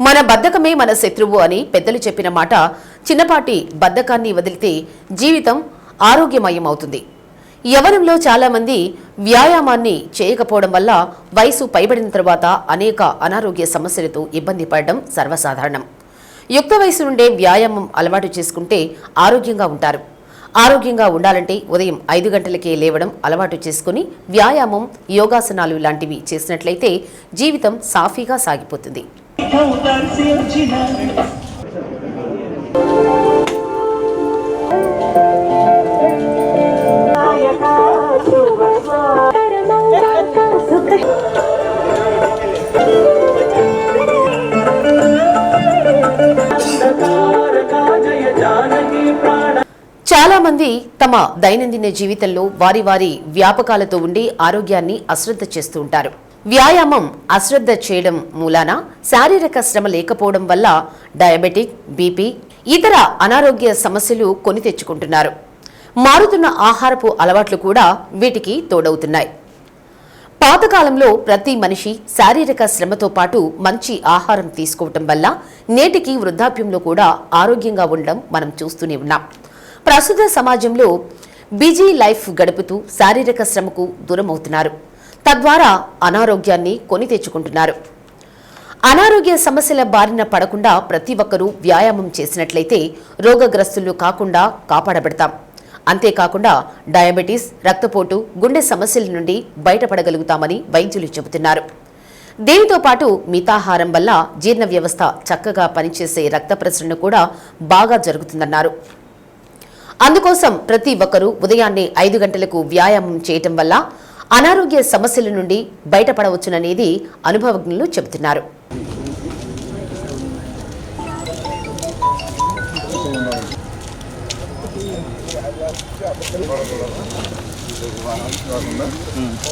మన బద్ధకమే మన శత్రువు అని పెద్దలు చెప్పిన మాట చిన్నపాటి బద్ధకాన్ని వదిలితే జీవితం ఆరోగ్యమయం అవుతుంది యవనంలో చాలామంది వ్యాయామాన్ని చేయకపోవడం వల్ల వయసు పైబడిన తర్వాత అనేక అనారోగ్య సమస్యలతో ఇబ్బంది పడడం సర్వసాధారణం. యుక్త వయసు నుండే వ్యాయామం అలవాటు చేసుకుంటే ఆరోగ్యంగా ఉంటారు. ఆరోగ్యంగా ఉండాలంటే ఉదయం ఐదు గంటలకే లేవడం అలవాటు చేసుకుని వ్యాయామం యోగాసనాలు లాంటివి చేసినట్లయితే జీవితం సాఫీగా సాగిపోతుంది. చాలా మంది తమ దైనందిన జీవితంలో వారి వారి వ్యాపకాలతో ఉండి ఆరోగ్యాన్ని అశ్రద్ధ చేస్తూ ఉంటారు. వ్యాయామం అశ్రద్ధ చేయడం మూలాన శారీరక శ్రమ లేకపోవడం వల్ల డయాబెటిక్ బీపీ ఇతర అనారోగ్య సమస్యలు కొని తెచ్చుకుంటున్నారు. మారుతున్న ఆహారపు అలవాట్లు కూడా వీటికి తోడవుతున్నాయి. పాతకాలంలో ప్రతి మనిషి శారీరక శ్రమతో పాటు మంచి ఆహారం తీసుకోవటం వల్ల నేటికి వృద్ధాప్యంలో కూడా ఆరోగ్యంగా ఉండడం మనం చూస్తూనే ఉన్నాం. ప్రస్తుత సమాజంలో బిజీ లైఫ్ గడుపుతూ శారీరక శ్రమకు దూరమవుతున్నారు. తద్వారా అనారోగ్యాన్ని కొని తెచ్చుకుంటున్నారు. అనారోగ్య సమస్యల బారిన పడకుండా ప్రతి ఒక్కరూ వ్యాయామం చేసినట్లయితే రోగగ్రస్తులు కాకుండా కాపాడబడతాం. అంతేకాకుండా డయాబెటీస్ రక్తపోటు గుండె సమస్యల నుండి బయటపడగలుగుతామని వైద్యులు చెబుతున్నారు. దీనితో పాటు మితాహారం వల్ల జీర్ణ వ్యవస్థ చక్కగా పనిచేసే రక్త ప్రసరణ కూడా బాగా జరుగుతుందన్నారు. అందుకోసం ప్రతి ఒక్కరూ ఉదయాన్నే ఐదు గంటలకు వ్యాయామం చేయటం వల్ల అనారోగ్య సమస్యల నుండి బయటపడవచ్చుననేది అనుభవజ్ఞులు చెబుతున్నారు.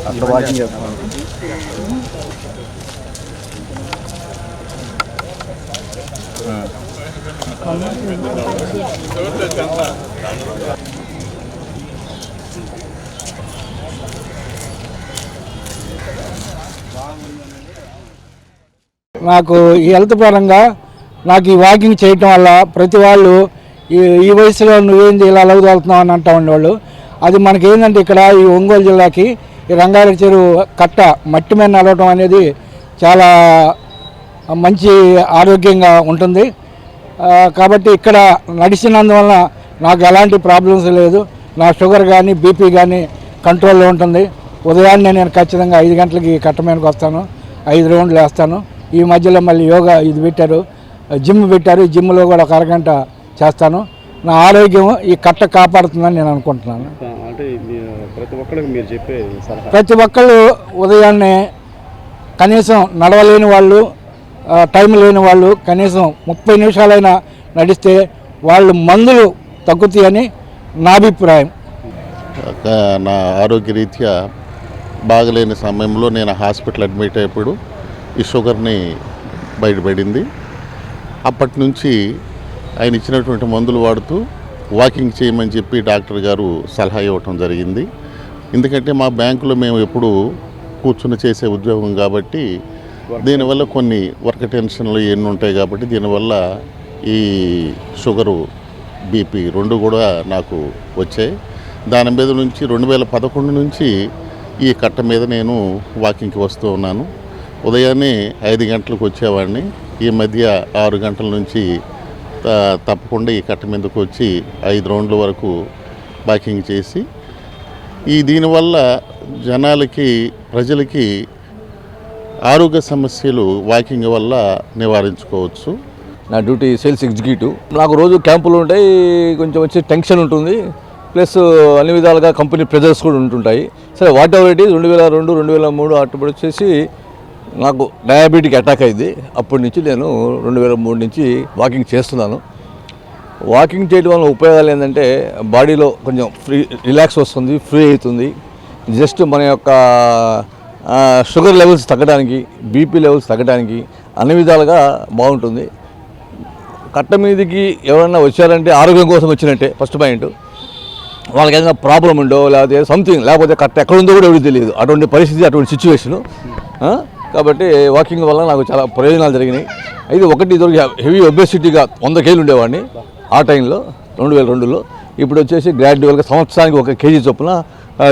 అక్కడ వాకింగ్ చేస్తాను నాకు ఈ హెల్త్ పరంగా నాకు ఈ వాకింగ్ చేయటం వల్ల ప్రతి వాళ్ళు ఈ ఈ వయసులో నువ్వేంది ఇలా అలవు తోలుతున్నావు అని అంటా ఉండేవాళ్ళు. అది మనకి ఏంటంటే ఇక్కడ ఈ ఒంగోలు జిల్లాకి ఈ రంగారెడ్డి చెరువు కట్ట మట్టి మీద నడవటం అనేది చాలా మంచి ఆరోగ్యంగా ఉంటుంది. కాబట్టి ఇక్కడ నడిచినందువల్ల నాకు ఎలాంటి ప్రాబ్లమ్స్ లేదు. నా షుగర్ కానీ బీపీ కానీ కంట్రోల్లో ఉంటుంది. ఉదయాన్నే నేను ఖచ్చితంగా ఐదు గంటలకి కట్ట మీదకి వస్తాను. ఐదు రౌండ్లు వేస్తాను. ఈ మధ్యలో మళ్ళీ యోగా ఇది పెట్టారు. జిమ్ పెట్టారు. జిమ్లో కూడా ఒక అరగంట చేస్తాను. నా ఆరోగ్యం ఈ కట్ట కాపాడుతుందని నేను అనుకుంటున్నాను. ప్రతి ఒక్కరికి మీరు చెప్పే సలహా. ప్రతి ఒక్కళ్ళు ఉదయాన్నే కనీసం నడవలేని వాళ్ళు టైం లేని వాళ్ళు కనీసం ముప్పై నిమిషాలైనా నడిస్తే వాళ్ళు మందులు తగ్గుతాయని నా అభిప్రాయం. నా ఆరోగ్యరీత్యా బాగలేని సమయంలో నేను హాస్పిటల్ అడ్మిట్ అయినప్పుడు ఈ షుగర్ని బయటపడింది. అప్పటి నుంచి ఆయన ఇచ్చినటువంటి మందులు వాడుతూ వాకింగ్ చేయమని చెప్పి డాక్టర్ గారు సలహా ఇవ్వటం జరిగింది. ఎందుకంటే మా బ్యాంకులో మేము ఎప్పుడు కూర్చుని చేసే ఉద్యోగం కాబట్టి దీనివల్ల కొన్ని వర్క్ టెన్షన్లు ఎన్ని ఉంటాయి కాబట్టి దీనివల్ల ఈ షుగరు బీపీ రెండు కూడా నాకు వచ్చాయి. దాని మీద నుంచి రెండు వేల పదకొండు నుంచి ఈ కట్ట మీద నేను వాకింగ్కి వస్తూ ఉన్నాను. ఉదయాన్నే ఐదు గంటలకు వచ్చేవాడిని. ఈ మధ్య ఆరు గంటల నుంచి త- తప్పకుండా ఈ కట్ట మీదకు వచ్చి ఐదు రౌండ్ల వరకు వాకింగ్ చేసి ఈ దీనివల్ల జనాలకి ప్రజలకి ఆరోగ్య సమస్యలు వాకింగ్ వల్ల నివారించుకోవచ్చు. నా డ్యూటీ సేల్స్ ఎగ్జిక్యూటివ్. నాకు రోజు క్యాంపులు ఉంటాయి కొంచెం వచ్చి టెన్షన్ ఉంటుంది. ప్లస్ అన్ని విధాలుగా కంపెనీ ప్రెజర్స్ కూడా ఉంటుంటాయి. సరే వాట్ ఎవర్ ఇట్ ఈస్ రెండు వేల రెండు రెండు వేల మూడు అప్పుడు వచ్చేసి నాకు డయాబెటిక్ అటాక్ అయింది. అప్పటి నుంచి నేను రెండు వేల మూడు నుంచి వాకింగ్ చేస్తున్నాను. వాకింగ్ చేయడం వల్ల ఉపయోగాలు ఏంటంటే బాడీలో కొంచెం ఫ్రీ రిలాక్స్ వస్తుంది ఫ్రీ అవుతుంది. జస్ట్ మన యొక్క షుగర్ లెవెల్స్ తగ్గడానికి బీపీ లెవెల్స్ తగ్గడానికి అన్ని విధాలుగా బాగుంటుంది. కట్ట మీదకి ఎవరైనా వచ్చారంటే ఆరోగ్యం కోసం వచ్చినట్టే ఫస్ట్ పాయింట్ వాళ్ళకి ఏదైనా ప్రాబ్లం ఉండో లేకపోతే సంథింగ్ లేకపోతే కరెక్ట్ ఎక్కడ ఉందో కూడా ఎవరికి తెలియదు. అటువంటి పరిస్థితి అటువంటి సిచ్యువేషను కాబట్టి వాకింగ్ వల్ల నాకు చాలా ప్రయోజనాలు జరిగినాయి. అయితే ఒకటి ఇదివరకు హెవీ ఒబెసిటీగా వంద కేజీలు ఉండేవాడిని ఆ టైంలో రెండు వేల రెండులో. ఇప్పుడు వచ్చేసి గ్రాడ్యువల్గా సంవత్సరానికి ఒక కేజీ చొప్పున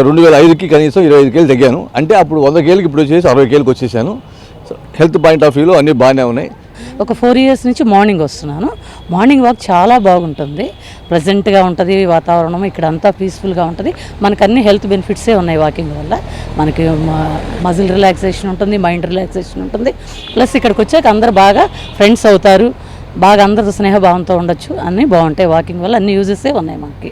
రెండు వేల ఐదుకి కనీసం ఇరవై ఐదు కేజీలు తగ్గాను. అంటే అప్పుడు వంద కేజీలకి ఇప్పుడు వచ్చేసి అరవై కేజీలకు వచ్చేసాను. సో హెల్త్ పాయింట్ ఆఫ్ వ్యూలో అన్నీ బాగానే ఉన్నాయి. ఒక ఫోర్ ఇయర్స్ నుంచి మార్నింగ్ వస్తున్నాను. మార్నింగ్ వాక్ చాలా బాగుంటుంది. ప్రజెంట్గా ఉంటుంది వాతావరణం ఇక్కడ అంతా పీస్ఫుల్గా ఉంటుంది. మనకు అన్ని హెల్త్ బెనిఫిట్సే ఉన్నాయి వాకింగ్ వల్ల. మనకి మజిల్ రిలాక్సేషన్ ఉంటుంది మైండ్ రిలాక్సేషన్ ఉంటుంది. ప్లస్ ఇక్కడికి వచ్చాక అందరు బాగా ఫ్రెండ్స్ అవుతారు. బాగా అందరితో స్నేహభావంతో ఉండొచ్చు. అన్నీ బాగుంటాయి. వాకింగ్ వల్ల అన్ని యూజెసే ఉన్నాయి మనకి.